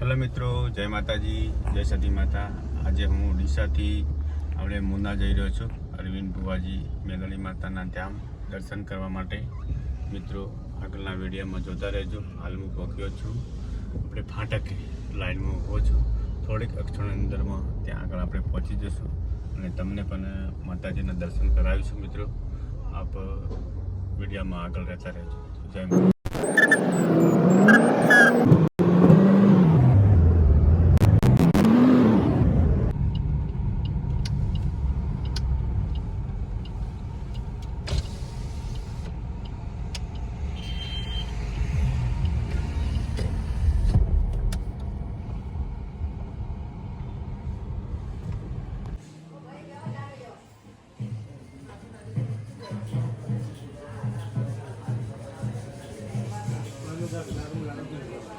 Hello મિત્રો, જય માતાજી, જય સતી માતા. આજે હું ઓડિશાથી આપણે મુના જઈ રહ્યો છું, અરવિંદ ભુવાજી મેલણી માતાના ધામ દર્શન કરવા માટે. મિત્રો, આગળના વિડીયોમાં જોતા રહેજો હાલ હું પહોંચ્યો છું. આપણે ફાટકે લાઈનમાં ઊભો છું. થોડીક અક્ષણ અંદરમાં ત્યાં આગળ આપણે પહોંચી જશું અને તમને પણ માતાજીના દર્શન કરાવીશું મિત્રો. આપ વિડીયામાં આગળ રહેતા રહેજો. જય なるほど。